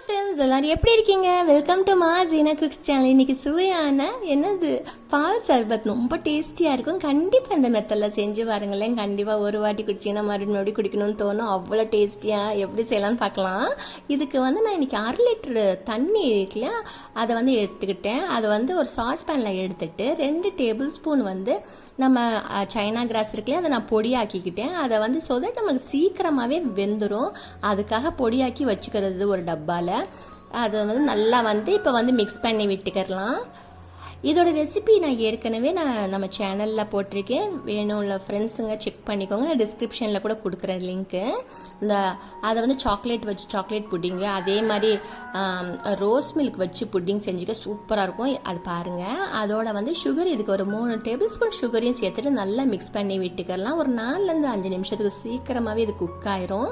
friends friends எல்லாரும் எப்படி இருக்கீங்க? வெல்கம் டு மா ஜீனா குக்ஸ் சேனல் இன்னைக்கு சுவையான என்னது? பால் சர்பத். ரொம்ப டேஸ்டியாக இருக்கும். கண்டிப்பாக இந்த மெத்தடில் செஞ்சு பாருங்களேன். கண்டிப்பாக ஒரு வாட்டி குடிச்சிங்கன்னா மறுபடியும் மறுபடியும் குடிக்கணும்னு தோணும். அவ்வளோ டேஸ்டியாக எப்படி செய்யலாம்னு பார்க்கலாம். இதுக்கு வந்து நான் இன்னைக்கு அரை லிட்டரு தண்ணி இருக்குல்லையா அதை வந்து எடுத்துக்கிட்டேன். அதை வந்து ஒரு சாஸ் பேனில் எடுத்துட்டு ரெண்டு டேபிள் ஸ்பூன் வந்து நம்ம சைனா கிராஸ் இருக்குல்லையா அதை நான் பொடியாக்கிக்கிட்டேன். அதை வந்து சொத நம்மளுக்கு சீக்கிரமாகவே வெந்துடும் அதுக்காக பொடியாக்கி வச்சுக்கிறது ஒரு டப்பாவில் அதை வந்து நல்லா வந்து இப்போ வந்து மிக்ஸ் பண்ணி விட்டுக்கிறலாம். இதோட ரெசிபி நான் ஏற்கனவே நான் நம்ம சேனலில் போட்டிருக்கேன். வேணும்ல ஃப்ரெண்ட்ஸுங்க செக் பண்ணிக்கோங்க. நான் டிஸ்கிரிப்ஷனில் கூட கொடுக்குறேன் லிங்க்கு இந்த அதை வந்து சாக்லேட் வச்சு சாக்லேட் புட்டிங்கு அதே மாதிரி ரோஸ் மில்க் வச்சு புட்டிங் செஞ்சுக்க சூப்பராக இருக்கும். அது பாருங்கள் அதோட வந்து சுகர் இதுக்கு ஒரு மூணு டேபிள் ஸ்பூன் சுகரையும் சேர்த்துட்டு நல்லா மிக்ஸ் பண்ணி விட்டுக்கலாம் ஒரு நாலுலேருந்து அஞ்சு நிமிஷத்துக்கு சீக்கிரமாகவே இது குக் ஆயிரும்.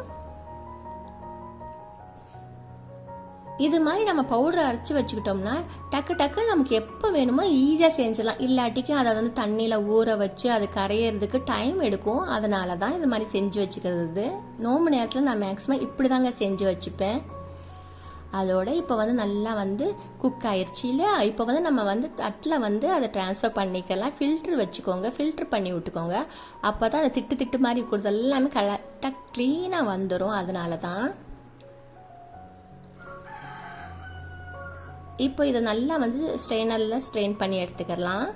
இது மாதிரி நம்ம பவுடரை அரைச்சி வச்சுக்கிட்டோம்னா டக்கு டக்கு நமக்கு எப்போ வேணுமோ ஈஸியாக செஞ்சிடலாம். இல்லாட்டிக்கு அதை வந்து தண்ணியில் ஊற வச்சு அது கரையிறதுக்கு டைம் எடுக்கும். அதனால தான் இது மாதிரி செஞ்சு வச்சுக்கிறது. நோம்பு நேரத்தில் நான் மேக்ஸிமம் இப்படி தாங்க செஞ்சு வச்சுப்பேன். அதோட இப்போ வந்து நல்லா வந்து குக் ஆயிடுச்சு இல்லையா? இப்போ வந்து நம்ம வந்து தட்டில் வந்து அதை ட்ரான்ஸ்ஃபர் பண்ணிக்கலாம். ஃபில்ட்ரு வச்சுக்கோங்க. ஃபில்ட்ரு பண்ணி விட்டுக்கோங்க. அப்போ தான் அந்த திட்டு திட்டு மாதிரி இருக்கிறது எல்லாமே கரெக்டாக க்ளீனாக வந்துடும் அதனால தான் இப்போ இதை நல்லா வந்து ஸ்ட்ரெயினரில் ஸ்ட்ரெயின் பண்ணி எடுத்துக்கலாம்.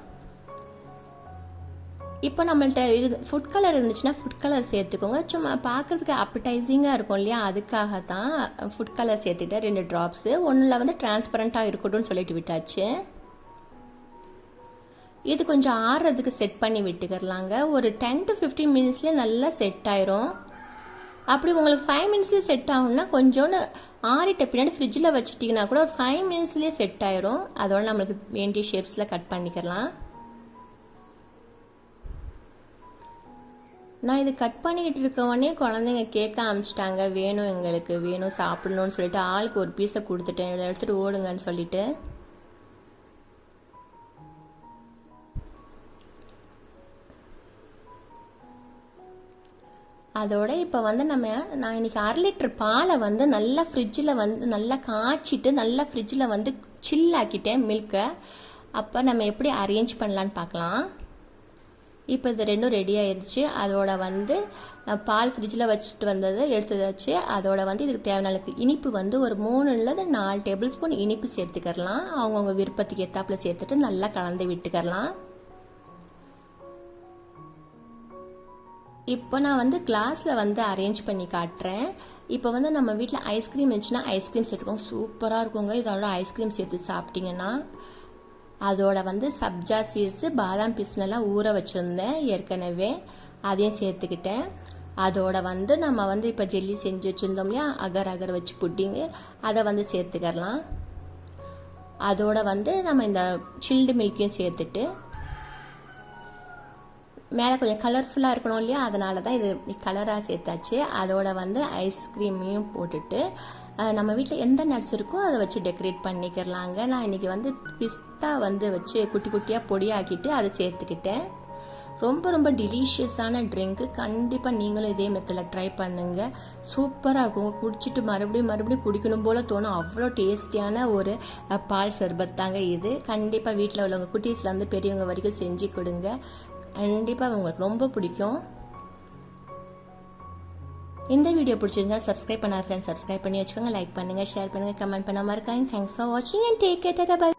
இப்போ நம்மள்ட்ட இரு ஃபுட் கலர் இருந்துச்சுன்னா ஃபுட் கலர் சேர்த்துக்கோங்க. சும்மா பார்க்குறதுக்கு அப்படைசிங்காக இருக்கும் இல்லையா? அதுக்காக தான் ஃபுட் கலர் சேர்த்துட்டேன் ரெண்டு ட்ராப்ஸு ஒன்றில் வந்து டிரான்ஸ்பரண்ட்டாக இருக்கட்டும்னு சொல்லிட்டு விட்டாச்சு. இது கொஞ்சம் ஆறுறதுக்கு செட் பண்ணி விட்டுக்கிறலாங்க ஒரு டென் டு ஃபிஃப்டீன் மினிட்ஸ்லேயே நல்லா செட் ஆயிரும். அப்படி உங்களுக்கு ஃபைவ் மினிட்ஸ்லேயே செட் ஆகும்னா கொஞ்சோண்டு ஆறிட்ட பின்னாடி ஃப்ரிட்ஜில் வச்சுட்டிங்கன்னா கூட ஒரு ஃபைவ் மினிட்ஸ்லேயே செட் ஆயிரும். அதோட நம்மளுக்கு வேண்டிய ஷேப்ஸில் கட் பண்ணிக்கலாம். நான் இது கட் பண்ணிக்கிட்டு இருக்கவொடனே குழந்தைங்க கேட்க ஆரம்பிச்சிட்டாங்க. வேணும் எங்களுக்கு வேணும் சாப்பிடணும்னு சொல்லிட்டு ஆளுக்கு ஒரு பீஸை கொடுத்துட்டேன். இதை எடுத்துகிட்டு ஓடுங்கன்னு சொல்லிட்டு. அதோட இப்போ வந்து நம்ம நான் இன்னைக்கு அரை லிட்டர் பாலை வந்து நல்லா ஃப்ரிட்ஜில் வந்து நல்லா காய்ச்சிட்டு நல்லா ஃப்ரிட்ஜில் வந்து சில்லாக்கிட்டேன் மில்கை அப்போ நம்ம எப்படி அரேஞ்ச் பண்ணலான்னு பார்க்கலாம் இப்போ இது ரெண்டும் ரெடி ஆயிடுச்சு அதோட வந்து பால் ஃப்ரிட்ஜில் வச்சுட்டு வந்தது எடுத்ததாச்சு. அதோட வந்து இதுக்கு தேவையான இனிப்பு வந்து ஒரு மூணுலேருந்து நாலு டேபிள் ஸ்பூன் இனிப்பு சேர்த்துக்கலாம் அவங்கவுங்க விருப்பத்துக்கு ஏற்றாப்புல சேர்த்துட்டு நல்லா கலந்து விட்டுக்கலாம் இப்போ நான் வந்து கிளாஸில் வந்து அரேஞ்ச் பண்ணி காட்டுறேன். இப்போ வந்து நம்ம வீட்டில் ஐஸ்கிரீம் இருந்துச்சுன்னா ஐஸ்கிரீம் சேர்த்துக்கோங்க. சூப்பராக இருக்குங்க. இதோட ஐஸ்கிரீம் சேர்த்து சாப்பிட்டீங்கன்னா அதோட வந்து சப்ஜா சீட்ஸு பாதாம் பிஸ்னெல்லாம் ஊற வச்சுருந்தேன் ஏற்கனவே. அதையும் சேர்த்துக்கிட்டேன். அதோட வந்து நம்ம வந்து இப்போ ஜெல்லி செஞ்சு வச்சுருந்தோம் இல்லையா? அகர் அகர் வச்சு புட்டிங்கு அதை வந்து சேர்த்துக்கலாம் அதோட வந்து நம்ம இந்த சில்டு மில்க்கையும் சேர்த்துட்டு மேலே கொஞ்சம் கலர்ஃபுல்லாக இருக்கணும் இல்லையா? அதனால தான் இது கலராக சேர்த்தாச்சு. அதோட வந்து ஐஸ்கிரீமையும் போட்டுட்டு நம்ம வீட்டில் எந்த நட்ஸ் இருக்கோ அதை வச்சு டெக்கரேட் பண்ணிக்கிறலாங்க நான் இன்னைக்கு வந்து பிஸ்தா வந்து வச்சு குட்டி குட்டியாக பொடியாக்கிட்டு அதை சேர்த்துக்கிட்டேன். ரொம்ப ரொம்ப டெலிஷியஸான ட்ரிங்க்கு கண்டிப்பாக நீங்களும் இதே மெத்தில் ட்ரை பண்ணுங்கள் சூப்பராக இருக்கும். குடிச்சிட்டு மறுபடியும் மறுபடியும் குடிக்கணும் போல் தோணும். அவ்வளோ டேஸ்டியான ஒரு பால் சர்பத் தாங்க இது. கண்டிப்பாக வீட்டில் உள்ளவங்க குட்டீஸ்லேருந்து பெரியவங்க வரைக்கும் செஞ்சு கொடுங்க. கண்டிப்பாக உங்களுக்கு ரொம்ப பிடிக்கும். இந்த வீடியோ பிடிச்சிருந்தா சப்ஸ்கிரைப் பண்ணாத ஃப்ரெண்ட்ஸ் சப்ஸ்கிரைப் பண்ணி வச்சுக்கோங்க லைக் பண்ணுங்க ஷேர் பண்ணுங்க கமெண்ட் பண்ண இருக்காங்க தேங்க்ஸ் ஃபார் வாட்சிங் அண்ட் டேக் கேட்டா பை